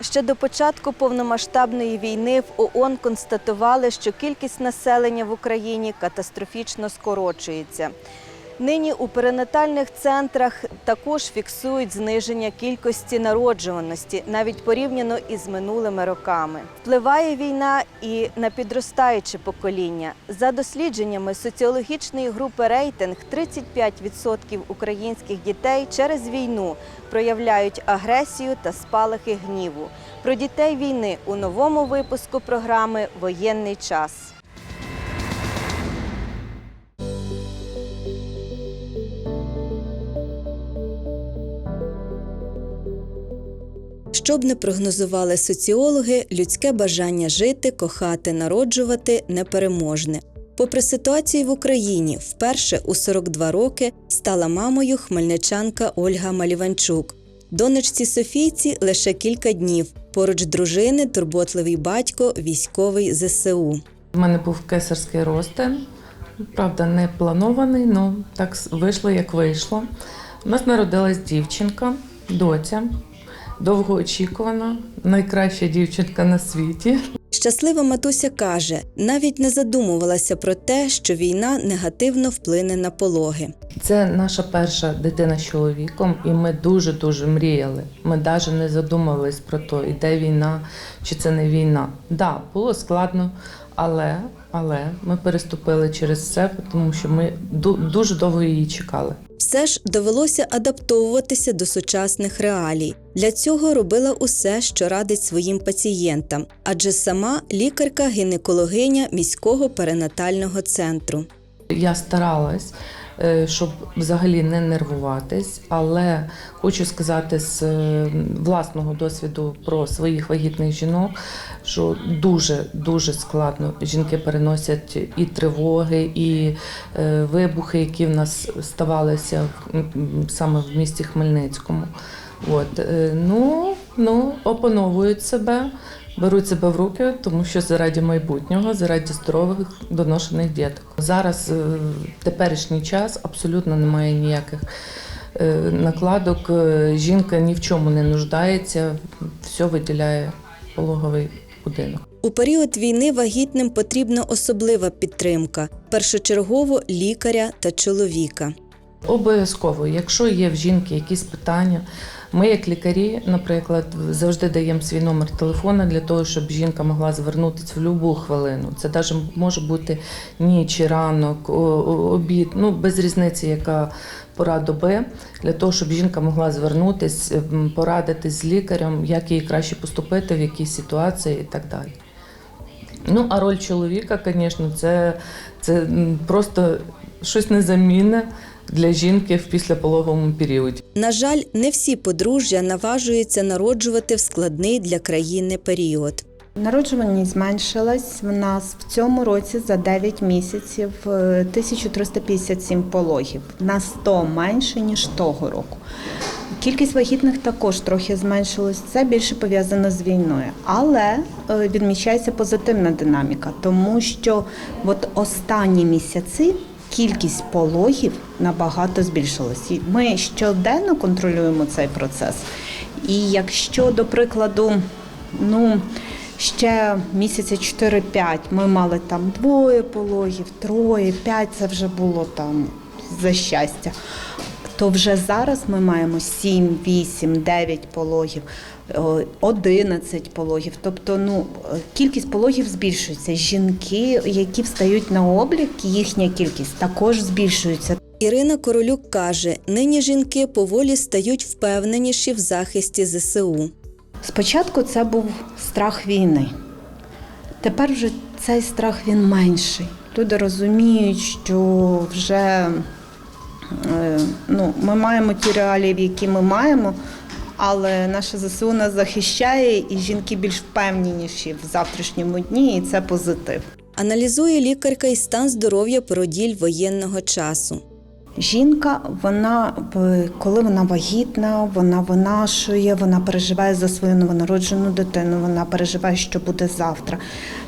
Ще до початку повномасштабної війни в ООН констатували, що кількість населення в Україні катастрофічно скорочується. Нині у перинатальних центрах також фіксують зниження кількості народжуваності, навіть порівняно із минулими роками. Впливає війна і на підростаюче покоління. За дослідженнями соціологічної групи рейтинг 35% українських дітей через війну проявляють агресію та спалахи гніву. Про дітей війни у новому випуску програми Воєнний час. Щоб не прогнозували соціологи, людське бажання жити, кохати, народжувати непереможне. Попри ситуацію в Україні, вперше у 42 роки стала мамою хмельничанка Ольга Маліванчук. Донечці Софійці лише кілька днів. Поруч дружини турботливий батько, військовий ЗСУ. У мене був кесарський розтин, правда, не планований, але так вийшло, як вийшло. У нас народилась дівчинка, доця, довгоочікувана, найкраща дівчинка на світі. Щаслива матуся каже, навіть не задумувалася про те, що війна негативно вплине на пологи. Це наша перша дитина з чоловіком, і ми дуже-дуже мріяли. Ми навіть не задумувались про те, іде війна чи це не війна. Так, да, було складно, але, але ми переступили через це, тому що ми ду- дуже довго її чекали. Все ж довелося адаптовуватися до сучасних реалій. Для цього робила усе, що радить своїм пацієнтам, адже сама лікарка-гінекологиня міського перинатального центру. Я старалась, щоб взагалі не нервуватись, але хочу сказати з е, власного досвіду про своїх вагітних жінок, що дуже дуже складно жінки переносять і тривоги, і е, вибухи, які в нас ставалися саме в місті Хмельницькому. От, е, ну, ну, опановують себе. Беруть себе в руки, тому що заради майбутнього, заради здорових доношених діток. Зараз е, теперішній час абсолютно немає ніяких е, накладок. Е, Жінка ні в чому не нуждається, все виділяє пологовий будинок. У період війни вагітним потрібна особлива підтримка, першочергово лікаря та чоловіка. Обов'язково, якщо є в жінки якісь питання, ми, як лікарі, наприклад, завжди даємо свій номер телефона для того, щоб жінка могла звернутися в будь-яку хвилину. Це навіть може бути ніч, ранок, обід, ну без різниці, яка пора доби, для того, щоб жінка могла звернутися, порадитись з лікарем, як їй краще поступити, в якій ситуації і так далі. Ну, а роль чоловіка, звісно, це, це просто щось незамінне для жінки в післяпологовому періоді. На жаль, не всі подружжя наважуються народжувати в складний для країни період. Народжуваність зменшилась в нас в цьому році за 9 місяців е, 1357 пологів на 100 менше ніж того року. Кількість вагітних також трохи зменшилась. Це більше пов'язано з війною, але е, відмічається позитивна динаміка, тому що от останні місяці кількість пологів набагато збільшилась. Ми щоденно контролюємо цей процес. І якщо, до прикладу, ну ще місяця 4-5 ми мали там двоє пологів, троє, п'ять це вже було там за щастя. То вже зараз ми маємо 7, 8, 9 пологів, 11 пологів. Тобто, ну е, кількість пологів збільшується. Жінки, які встають на облік, їхня кількість також збільшується. Ірина Королюк каже, нині жінки поволі стають впевненіші в захисті ЗСУ. Спочатку це був страх війни. Тепер вже цей страх він менший. Люди розуміють, що вже е, ну, ми маємо ті реалії, які ми маємо, але наша ЗСУ нас захищає, і жінки більш впевненіші в завтрашньому дні, і це позитив. Аналізує лікарка і стан здоров'я породіль воєнного часу. Жінка, вона коли вона вагітна, вона винашує, вона переживає за свою новонароджену дитину, вона переживає, що буде завтра.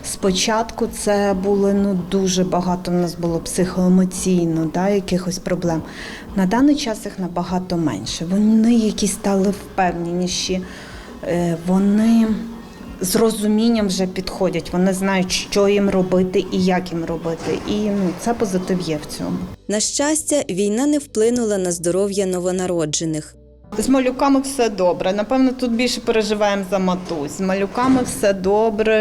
Спочатку це було ну дуже багато. в нас було психоемоційно, да, якихось проблем. На даний час їх набагато менше. Вони якісь стали впевненіші. е, вони з розумінням вже підходять, вони знають, що їм робити і як їм робити. І ну, це позитив є в цьому. На щастя, війна не вплинула на здоров'я новонароджених. З малюками все добре. Напевно, тут більше переживаємо за матусь. З малюками все добре.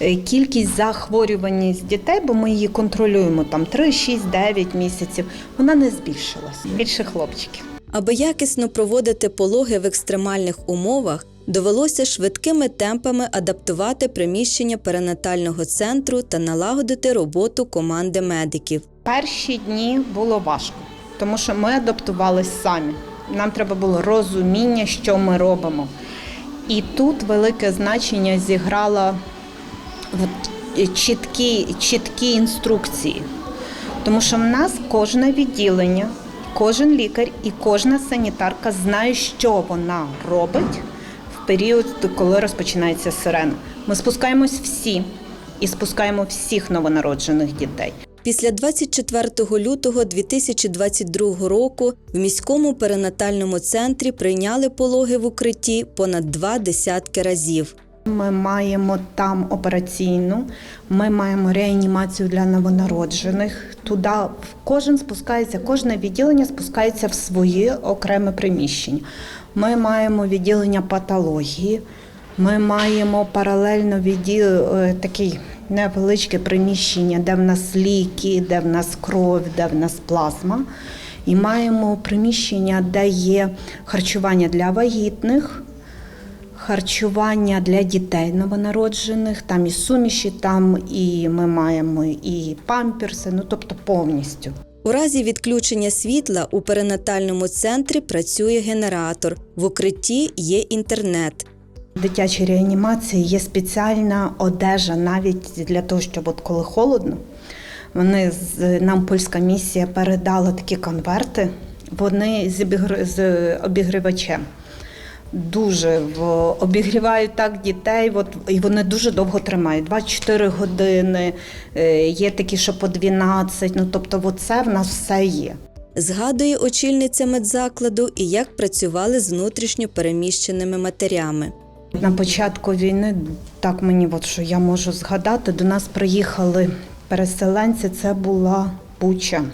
Е, Кількість захворюваність дітей, бо ми її контролюємо там 3, 6, 9 місяців. Вона не збільшилась. Більше хлопчиків. Аби якісно проводити пологи в екстремальних умовах, довелося швидкими темпами адаптувати приміщення перинатального центру та налагодити роботу команди медиків. Перші дні було важко, тому що ми адаптувалися самі. Нам треба було розуміння, що ми робимо. І тут велике значення зіграла чіткі, чіткі інструкції. Тому що в нас кожне відділення, кожен лікар і кожна санітарка знає, що вона робить період, коли розпочинається сирена. Ми спускаємось всі і спускаємо всіх новонароджених дітей. Після 24 лютого 2022 року в міському перинатальному центрі прийняли пологи в укритті понад два десятки разів. Ми маємо там операційну, ми маємо реанімацію для новонароджених. Туди кожен спускається, кожне відділення спускається в своє окреме приміщення. Ми маємо відділення патології, ми маємо паралельно відділ е, такий невеличке приміщення, де в нас ліки, де в нас кров, де в нас плазма. І маємо приміщення, де є харчування для вагітних харчування для дітей новонароджених, там і суміші, там і ми маємо і памперси, ну тобто повністю. У разі відключення світла у перинатальному центрі працює генератор. В укритті є інтернет. В дитячій реанімації є спеціальна одежа навіть для того, щоб от коли холодно. Вони нам польська місія передала такі конверти. Вони з обігрівачем. Дуже в... обігрівають так дітей, от, і вони дуже довго тримають. 24 години, е, є такі, що по 12. Ну тобто, це в нас все є. Згадує очільниця медзакладу і як працювали з внутрішньо переміщеними матерями. На початку війни, так мені от що я можу згадати, до нас приїхали переселенці, це була Буча.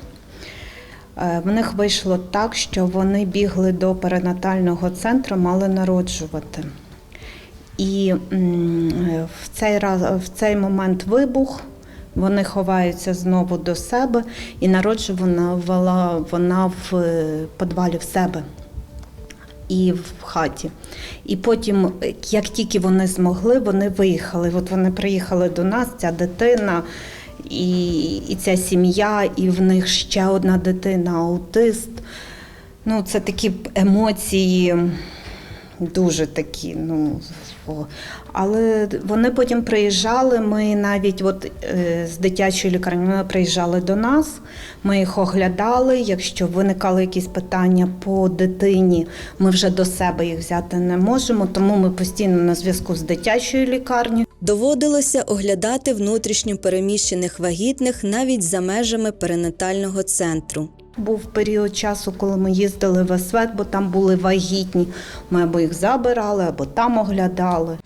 Е, В них вийшло так, що вони бігли до перинатального центру, мали народжувати. І в цей раз в цей момент вибух. Вони ховаються знову до себе, і народжувала вона в е, підвалі в себе і в хаті. І потім, як тільки вони змогли, вони виїхали. От вони приїхали до нас, ця дитина і, і ця сім'я, і в них ще одна дитина, аутист. Ну, це такі емоції дуже такі. Ну, але вони потім приїжджали. Ми навіть от, е, з дитячої лікарні вони приїжджали до нас, ми їх оглядали. Якщо виникали якісь питання по дитині, ми вже до себе їх взяти не можемо, тому ми постійно на зв'язку з дитячою лікарнею. Доводилося оглядати внутрішньо переміщених вагітних навіть за межами перинатального центру. Був період часу, коли ми їздили в Освет, бо там були вагітні. Ми або їх забирали, або там оглядали.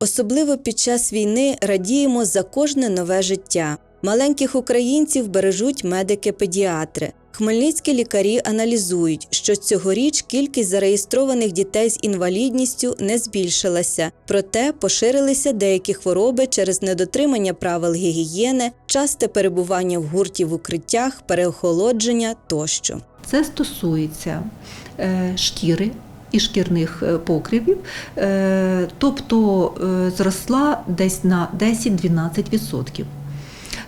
Особливо під час війни радіємо за кожне нове життя. Маленьких українців бережуть медики-педіатри. Хмельницькі лікарі аналізують, що цьогоріч кількість зареєстрованих дітей з інвалідністю не збільшилася, проте поширилися деякі хвороби через недотримання правил гігієни, часте перебування в гурті в укриттях, переохолодження тощо. Це стосується е, шкіри і шкірних е, покривів, е, тобто зросла десь на 10-12%.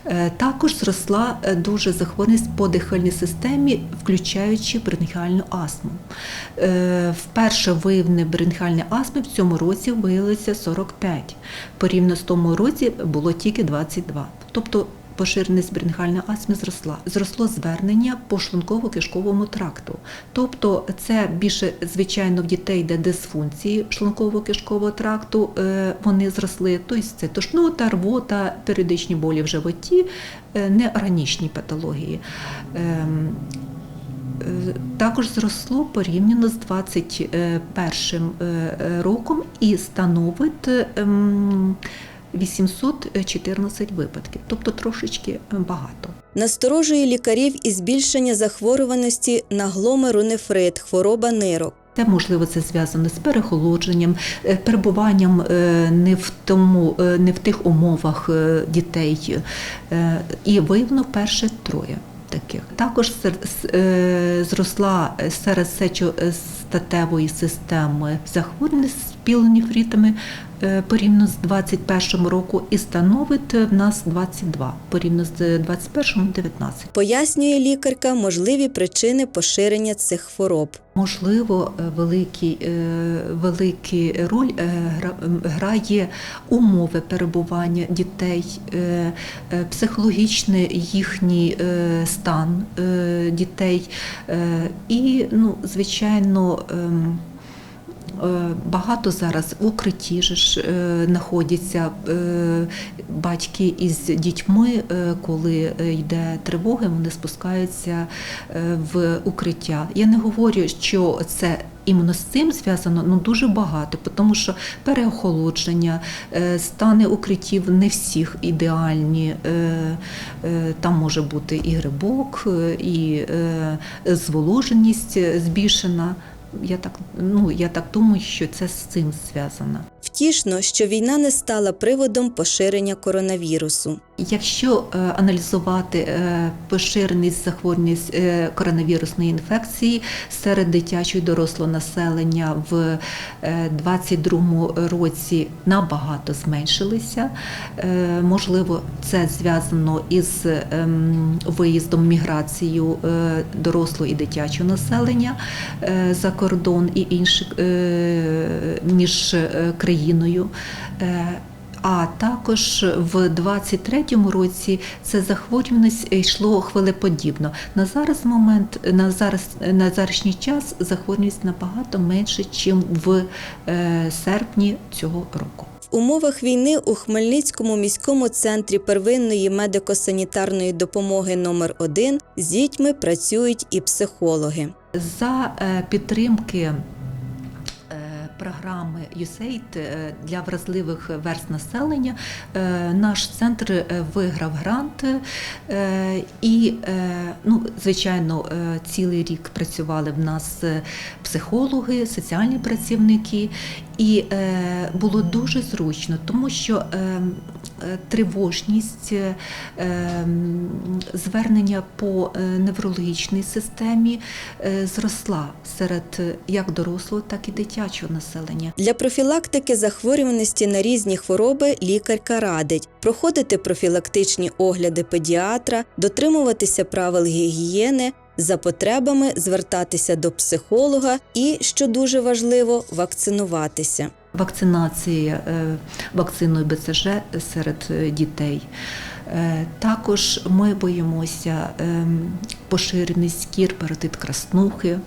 Е, Також зросла е, дуже захворюваність по дихальній системі, включаючи бронхіальну астму. Е, Вперше виявлені бронхіальні астми в цьому році виявилося 45. Порівняно з тому році було тільки 22. Тобто поширеність бронхіальної астми зросла. Зросло звернення по шлунково-кишковому тракту. Тобто це більше, звичайно, в дітей, де дисфункції шлунково-кишкового тракту, е, вони зросли. Тобто це тошнота, рвота, періодичні болі в животі, е, неорганічні патології. Ем, також зросло порівняно з 2021 е, роком і становить ем, 814 випадків, тобто трошечки багато. Насторожує лікарів і збільшення захворюваності на гломерунефрит, хвороба нирок. Це можливо це зв'язано з перехолодженням, е, перебуванням е, не в тому, е, не в тих умовах е, дітей. Е, І виявлено перше троє таких. Також е, зросла серед сечостатевої системи захворювання з пілонефритами е, порівняно з 21 року і становить е, в нас 22, порівняно з 21 – 19. Пояснює лікарка можливі причини поширення цих хвороб. Можливо, е, великий, е, великий роль е, грає умови перебування дітей, е, е, психологічний їхній е, стан е, дітей е, і, ну, звичайно, ем, Е, Багато зараз в укритті ж е, знаходяться е, батьки із дітьми, е, коли е, йде тривога, вони спускаються е, в укриття. Я не говорю, що це. Іменно з цим зв'язано ну дуже багато, тому що переохолодження, е, стани укриттів не всіх ідеальні. е, е, Там може бути і грибок, е, і е, зволоженість е, збільшена. Я так, ну, я так думаю, що це з цим зв'язано. Втішно, що війна не стала приводом поширення коронавірусу. Якщо е, аналізувати е, поширеність захворюваність е, коронавірусної інфекції серед дитячого і дорослого населення в 2022 році набагато зменшилися. Можливо, це зв'язано із ем, виїздом міграцією дорослого і дитячого населення за кордон і інших між країною. А також в 23-му році це захворюваність йшло хвилеподібно. На зараз момент, на зараз на зарашній час захворюваність набагато менше, ніж в е, серпні цього року. В умовах війни у Хмельницькому міському центрі первинної медико-санітарної допомоги номер 1 з дітьми працюють і психологи. За е, підтримки програми USAID е, для вразливих верст населення. Е, наш центр е, виграв грант і, ну, звичайно, цілий рік працювали в нас психологи, соціальні працівники, і було дуже зручно, тому що е, е, тривожність, е, звернення по е, неврологічній системі е, зросла серед е, як дорослого, так і дитячого населення. Для профілактики захворюваності на різні хвороби лікарка радить проходити профілактичні огляди педіатра, дотримуватися правил гігієни, за потребами звертатися до психолога і, що дуже важливо, вакцинуватися. Вакцинація е, вакциною БЦЖ серед е, дітей. Е, Також ми боїмося ем, поширеність кір, паротит краснухи,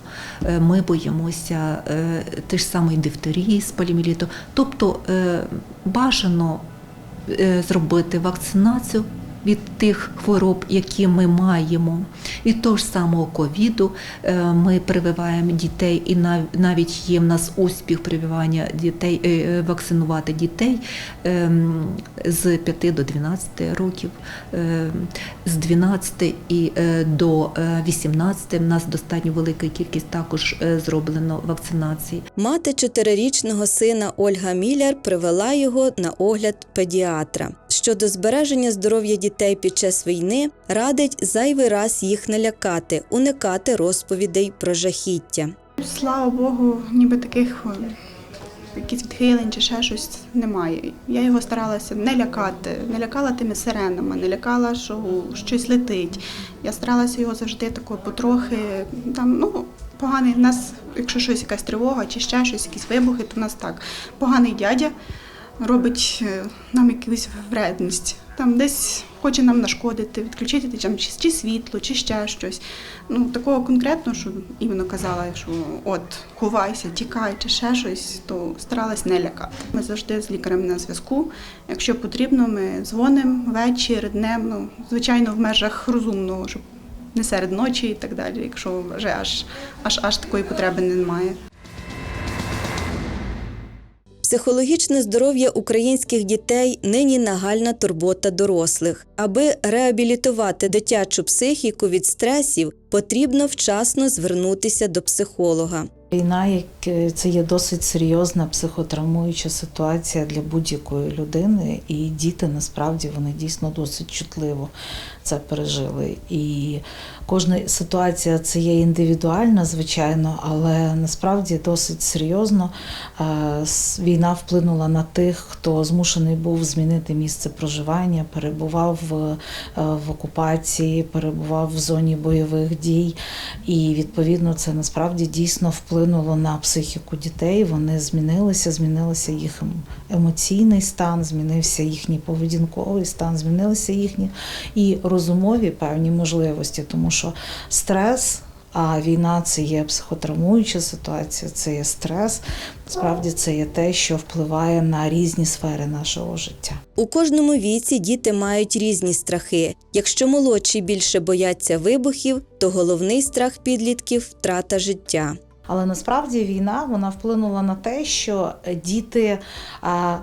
е, ми боїмося е, те ж самої дифтерії з поліміліту. Тобто е, бажано е, зробити вакцинацію від тих хвороб, які ми маємо, від того ж самого ковіду. Е, Ми прививаємо дітей, і нав- навіть є в нас успіх прививання дітей, е, е, вакцинувати дітей ем, з 5 до 12 років, з 12 і до е, 18 в нас достатньо велика кількість також зроблено вакцинації. Мати чотирирічного сина Ольга Міляр привела його на огляд педіатра. Щодо збереження здоров'я дітей під час війни, радить зайвий раз їх не лякати, уникати розповідей про жахіття. Слава Богу, ніби таких якісь відхилень чи ще щось немає. Я його старалася не лякати, не лякала тими сиренами, не лякала, що щось летить. Я старалася його завжди тако потрохи. Там, ну, поганий в нас, якщо щось якась тривога чи ще щось, якісь вибухи, то в нас так. Поганий дядя робить е, нам якусь вредність. Там десь хоче нам нашкодити, відключити там, чи, чи світло, чи ще щось. Ну, такого конкретно, що іменно казала, що от ховайся, тікай, чи ще щось, то старалась не лякати. Ми завжди з лікарем на зв'язку. Якщо потрібно, ми дзвонимо вечір, днем, ну, звичайно, в межах розумного, щоб не серед ночі і так далі, якщо вже аж аж аж такої потреби немає. Психологічне здоров'я українських дітей нині нагальна турбота дорослих. Аби реабілітувати дитячу психіку від стресів, потрібно вчасно звернутися до психолога. Війна як е, це є досить серйозна психотравмуюча ситуація для будь-якої людини, і діти насправді вони дійсно досить чутливо це пережили. І кожна ситуація це є індивідуальна, звичайно, але насправді досить серйозно е, війна вплинула на тих, хто змушений був змінити місце проживання, перебував в, е, в окупації, перебував в зоні бойових дій. І відповідно це насправді дійсно вплинуло на психіку дітей. Вони змінилися, змінилися їх емоційний стан, змінився їхній поведінковий стан, змінилися їхні і розумові певні можливості, тому що стрес. А війна це є психотравмуюча ситуація, це є стрес. Насправді це є те, що впливає на різні сфери нашого життя. У кожному віці діти мають різні страхи. Якщо молодші більше бояться вибухів, то головний страх підлітків втрата життя. Але насправді війна вона вплинула на те, що діти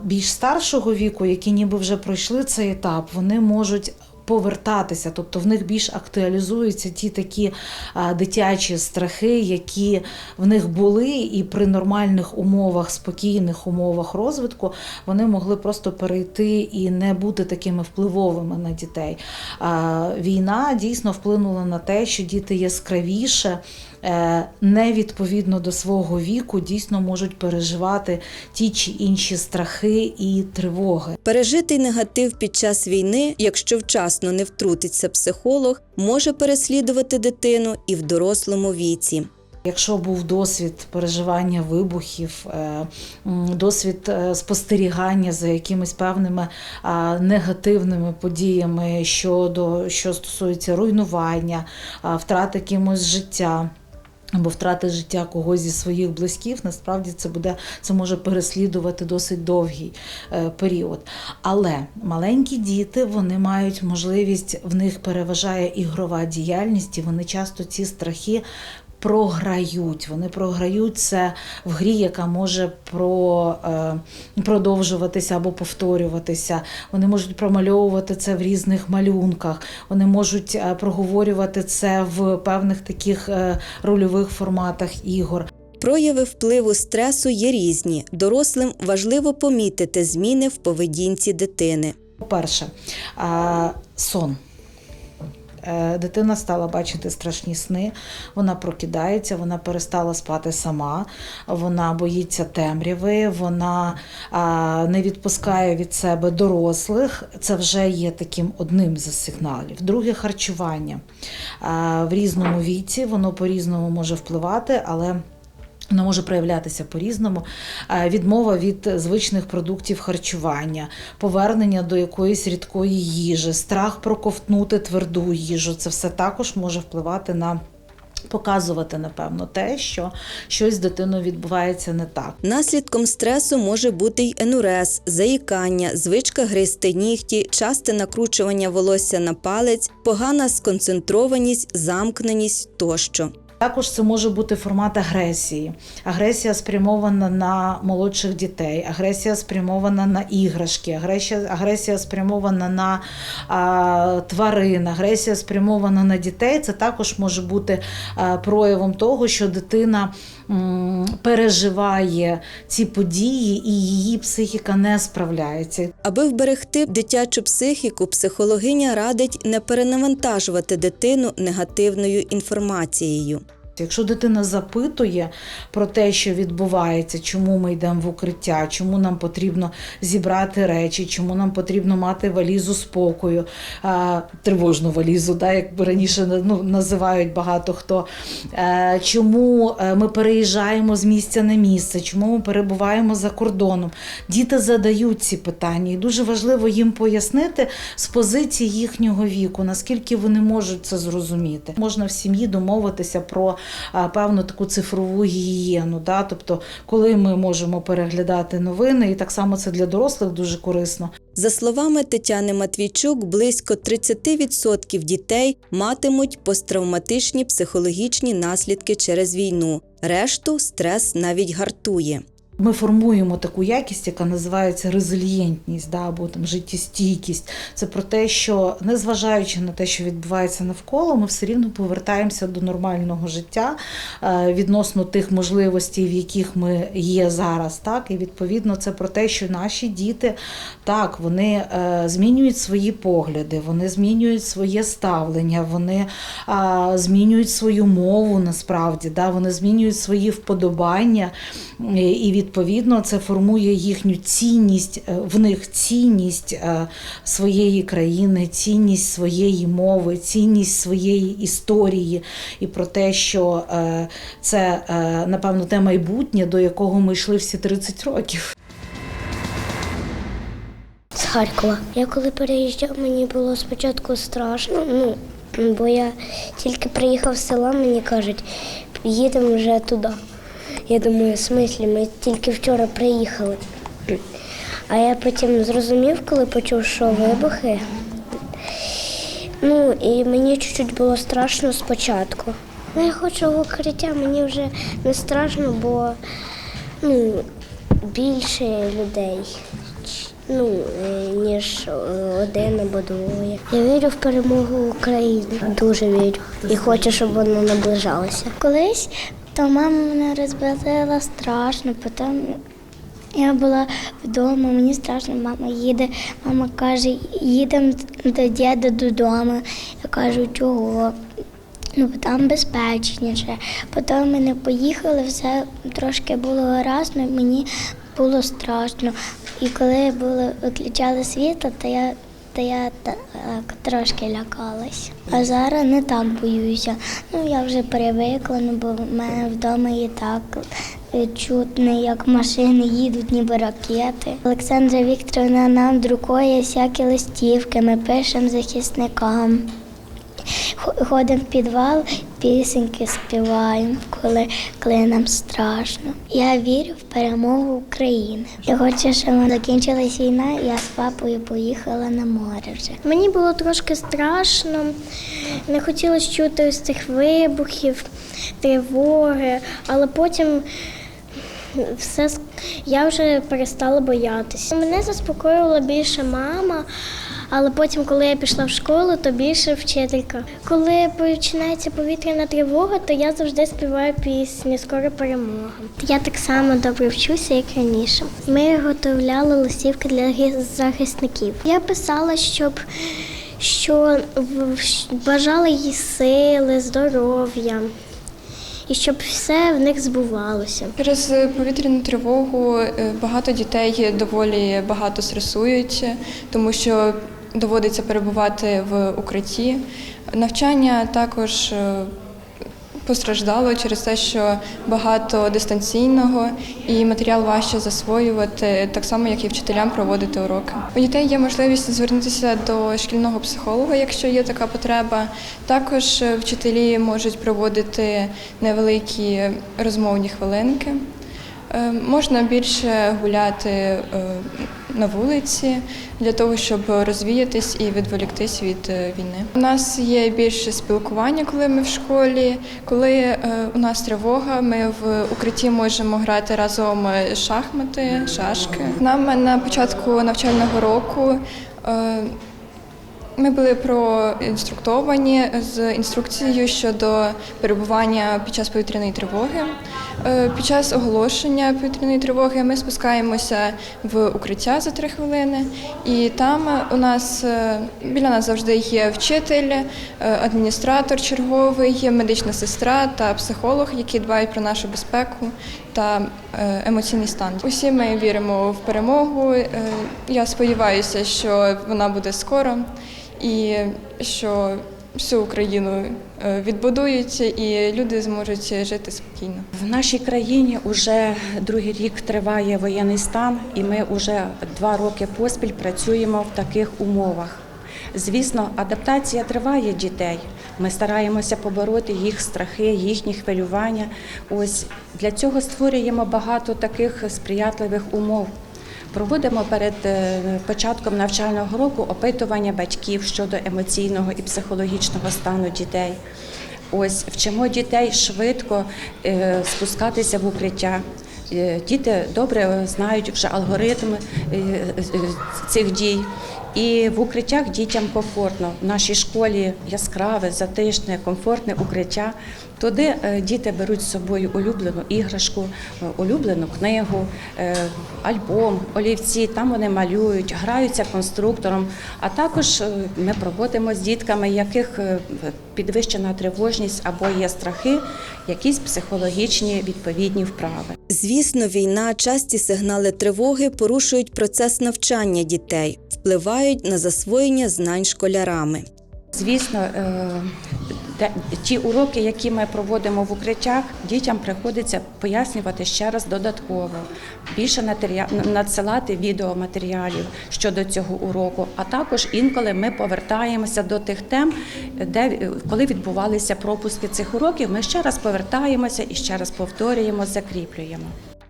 більш старшого віку, які ніби вже пройшли цей етап, вони можуть. Повертатися, тобто в них більш актуалізуються ті такі дитячі страхи, які в них були, і при нормальних умовах, спокійних умовах розвитку вони могли просто перейти і не бути такими впливовими на дітей. Війна дійсно вплинула на те, що діти яскравіше е, не відповідно до свого віку дійсно можуть переживати ті чи інші страхи і тривоги. Пережитий негатив під час війни, якщо вчасно не втрутиться психолог, може переслідувати дитину і в дорослому віці. Якщо був досвід переживання вибухів, е, досвід е, спостерігання за якимись певними негативними подіями щодо що стосується руйнування, втрати кимось життя. Або втрати життя когось зі своїх близьких, насправді це буде це може переслідувати досить довгий е, період. Але маленькі діти вони мають можливість, в них переважає ігрова діяльність, і вони часто ці страхи програють. Вони програють це в грі, яка може про, е, продовжуватися або повторюватися. Вони можуть промальовувати це в різних малюнках. Вони можуть е, проговорювати це в певних таких е, рольових форматах ігор. Прояви впливу стресу є різні. Дорослим важливо помітити зміни в поведінці дитини. По-перше, а, сон. Е, Дитина стала бачити страшні сни, вона прокидається, вона перестала спати сама, вона боїться темряви, вона не відпускає від себе дорослих. Це вже є таким одним з сигналів. Друге харчування. В різному віці воно по-різному може впливати, але Воно може проявлятися по-різному. Е, Відмова від звичних продуктів харчування, повернення до якоїсь рідкої їжі, страх проковтнути тверду їжу. Це все також може впливати на показувати, напевно, те, що щось з дитиною відбувається не так. Наслідком стресу може бути й енурез, заїкання, звичка гризти нігті, часте накручування волосся на палець, погана сконцентрованість, замкненість тощо. Також це може бути формат агресії. Агресія спрямована на молодших дітей, агресія спрямована на іграшки, агресія, агресія спрямована на а, тварин, агресія спрямована на дітей. Це також може бути проявом того, що дитина переживає ці події і її психіка не справляється. Аби вберегти дитячу психіку, психологиня радить не перенавантажувати дитину негативною інформацією. Якщо дитина запитує про те, що відбувається, чому ми йдемо в укриття, чому нам потрібно зібрати речі, чому нам потрібно мати валізу спокою, тривожну валізу, да, як раніше ну, називають багато хто, е, чому е, ми переїжджаємо з місця на місце, чому ми перебуваємо за кордоном. Діти задають ці питання, і дуже важливо їм пояснити з позиції їхнього віку, наскільки вони можуть це зрозуміти. Можна в сім'ї домовитися про певну таку цифрову гігієну. Да? Тобто, коли ми можемо переглядати новини, і так само це для дорослих дуже корисно. За словами Тетяни Матвійчук, близько 30% дітей матимуть посттравматичні психологічні наслідки через війну. Решту стрес навіть гартує. Ми формуємо таку якість, яка називається резильєнтність, да, або там життєстійкість. Це про те, що незважаючи на те, що відбувається навколо, ми все рівно повертаємося до нормального життя е, відносно тих можливостей, в яких ми є зараз. Так, і відповідно це про те, що наші діти так вони е, змінюють свої погляди, вони змінюють своє ставлення, вони змінюють свою мову насправді, да, вони змінюють свої вподобання, і відповідно це формує їхню цінність, е, в них цінність е, своєї країни, цінність своєї мови, цінність своєї історії, і про те, що е, це напевно те майбутнє, до якого ми йшли всі 30 років. з Харкова. Я коли переїжджав, мені було спочатку страшно, ну, бо я тільки приїхав з села, мені кажуть, їдемо вже туди. Я думаю, в смислі, ми тільки вчора приїхали. А я потім зрозумів, коли почув, що вибухи. Ну, і мені чуть-чуть було страшно спочатку. Ну, я хочу в укриття, мені вже не страшно, бо ну, більше людей ну, ніж один або двоє. Я вірю в перемогу України. Дуже вірю. І хочу, щоб вона наближалася. Колись то мама мене розбудила страшно, потім я була вдома, мені страшно, мама їде. Мама каже, їдемо до діда додому. Я кажу, чого? Ну, там безпечніше. Потім ми не поїхали, все трошки було гаразд, але мені було страшно. І коли було відключали світло, то я, то я так трошки лякалась. А зараз не так боюся. Ну я вже привикла, ну, бо в мене вдома і так е, чутно, як машини їдуть, ніби ракети. Олександра Вікторовна нам друкує всякі листівки, ми пишемо захисникам. Ходимо в підвал, пісеньки співаємо, коли, коли нам страшно. Я вірю в перемогу України. Я хочу, щоб закінчилась війна, я з папою поїхала на море вже. Мені було трошки страшно, не хотілося чути з цих вибухів, тривоги, але потім все я вже перестала боятися. Мене заспокоювала більше мама, але потім, коли я пішла в школу, то більше вчителька. Коли починається повітряна тривога, то я завжди співаю пісні Скоро перемога. Я так само добре вчуся, як раніше. Ми готовляли листівки для захисників. Я писала, щоб що бажала їй сили, здоров'я. І щоб все в них збувалося. Через повітряну тривогу е, багато дітей доволі багато стресують, тому що доводиться перебувати в укритті. Навчання також е, постраждало через те, що багато дистанційного і матеріал важче засвоювати, так само як і вчителям проводити уроки. У дітей є можливість звернутися до шкільного психолога, якщо є така потреба. Також е, вчителі можуть проводити невеликі розмовні хвилинки. Е, Можна більше гуляти на вулиці для того, щоб розвіятись і відволіктись від е, війни. У нас є більше спілкування, коли ми в школі. Коли е, у нас тривога, ми в укритті можемо грати разом шахмати, шашки. Нам на початку навчального року. е, ми були проінструктовані з інструкцією щодо перебування під час повітряної тривоги. Е, Під час оголошення повітряної тривоги ми спускаємося в укриття за три хвилини, і там у нас е, біля нас завжди є вчитель, е, адміністратор черговий, медична сестра та психолог, які дбають про нашу безпеку та емоційний стан. Усі ми віримо в перемогу. Я сподіваюся, що вона буде скоро і що всю Україну е, відбудують і люди зможуть жити спокійно. В нашій країні вже другий рік триває воєнний стан, і ми вже два роки поспіль працюємо в таких умовах. Звісно, адаптація триває дітей. Ми стараємося побороти їх страхи, їхні хвилювання. Ось для цього створюємо багато таких сприятливих умов. Проводимо перед е, початком навчального року опитування батьків щодо емоційного і психологічного стану дітей. Ось вчимо дітей швидко е, спускатися в укриття. Е, Діти добре знають вже алгоритм е, цих дій. І в укриттях дітям комфортно. В нашій школі яскраве, затишне, комфортне укриття. Туди е, діти беруть з собою улюблену іграшку, е, улюблену книгу, е, альбом, олівці. Там вони малюють, граються конструктором. А також ми проводимо з дітками, яких підвищена тривожність або є страхи, якісь психологічні відповідні вправи. Звісно, війна, часті сигнали тривоги порушують процес навчання дітей, впливають на засвоєння знань школярами. Звісно, е, ті уроки, які ми проводимо в укриттях, дітям приходиться пояснювати ще раз додатково, більше надсилати відеоматеріалів щодо цього уроку. А також інколи ми повертаємося до тих тем, де е, коли відбувалися пропуски цих уроків, ми ще раз повертаємося і ще раз повторюємо, закріплюємо.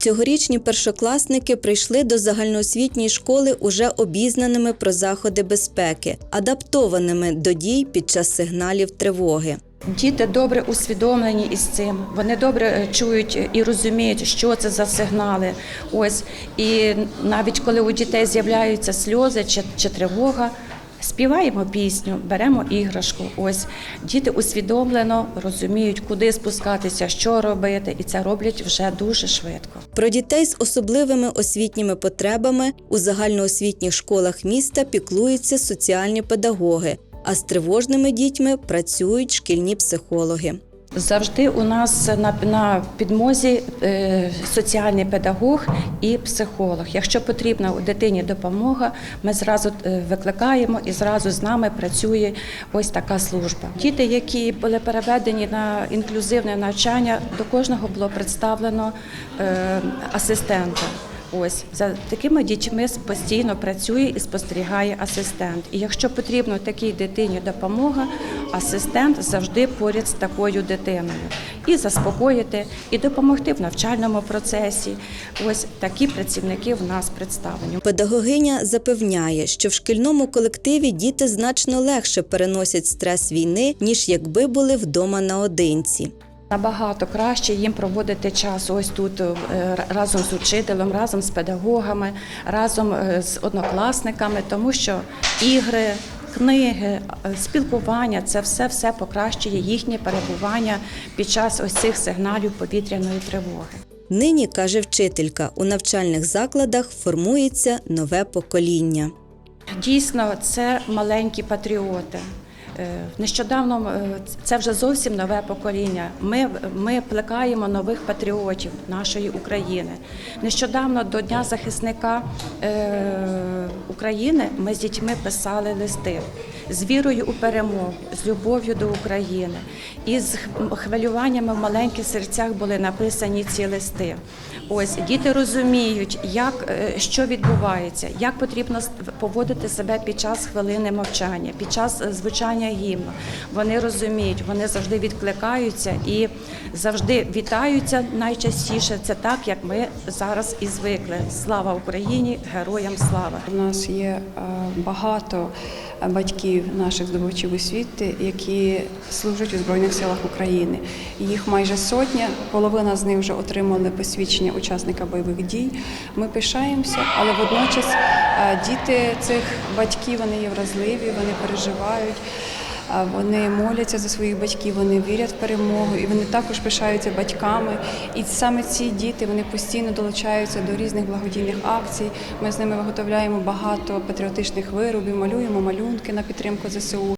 Цьогорічні першокласники прийшли до загальноосвітньої школи уже обізнаними про заходи безпеки, адаптованими до дій під час сигналів тривоги. Діти добре усвідомлені із цим. Вони добре е, чують і розуміють, що це за сигнали. Ось і навіть коли у дітей з'являються сльози чи, чи тривога. Співаємо пісню, беремо іграшку. Ось діти усвідомлено розуміють, куди спускатися, що робити, і це роблять вже дуже швидко. Про дітей з особливими освітніми потребами у загальноосвітніх школах міста піклуються соціальні педагоги, а з тривожними дітьми працюють шкільні психологи. Завжди у нас на, на підмозі е, соціальний педагог і психолог. Якщо потрібна у дитині допомога, ми зразу е, викликаємо і зразу з нами працює ось така служба. Діти, які були переведені на інклюзивне навчання, до кожного було представлено е, асистента. Ось за такими дітьми постійно працює і спостерігає асистент. І якщо потрібно такій дитині допомога, асистент завжди поряд з такою дитиною і заспокоїти, і допомогти в навчальному процесі. Ось такі працівники в нас представлені. Педагогиня запевняє, що в шкільному колективі діти значно легше переносять стрес війни, ніж якби були вдома наодинці. Набагато краще їм проводити час ось тут е, разом з учителем, разом з педагогами, разом е, з однокласниками, тому що ігри, книги, е, спілкування це все все покращує їхнє перебування під час ось цих сигналів повітряної тривоги. Нині, каже вчителька, у навчальних закладах формується нове покоління. Дійсно, це маленькі патріоти. Е, Нещодавно е, це вже зовсім нове покоління. Ми, ми плекаємо нових патріотів нашої України. Нещодавно до Дня захисника е, України ми з дітьми писали листи з вірою у перемогу, з любов'ю до України. І з хвилюваннями в маленьких серцях були написані ці листи. Ось діти розуміють, як що відбувається, як потрібно поводити себе під час хвилини мовчання, під час е, звучання гімну. Вони розуміють, вони завжди відкликаються і завжди вітаються найчастіше. Це так, як ми зараз і звикли. Слава Україні! Героям слава! У нас є е, багато батьків наших здобувачів освіти, які служать у Збройних силах України. Їх майже сотня, половина з них вже отримали посвідчення учасника бойових дій. Ми пишаємося, але водночас е, діти цих батьків вони є вразливі, вони переживають. Вони моляться за своїх батьків, вони вірять в перемогу, і вони також пишаються батьками. І саме ці діти вони постійно долучаються до різних благодійних акцій. Ми з ними виготовляємо багато патріотичних виробів, малюємо малюнки на підтримку ЗСУ.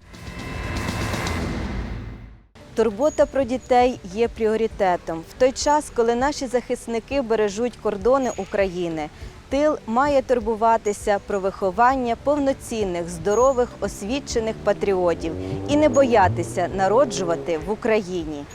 Турбота про дітей є пріоритетом в той час, коли наші захисники бережуть кордони України. Тил має турбуватися про виховання повноцінних, здорових, освічених патріотів і не боятися народжувати в Україні.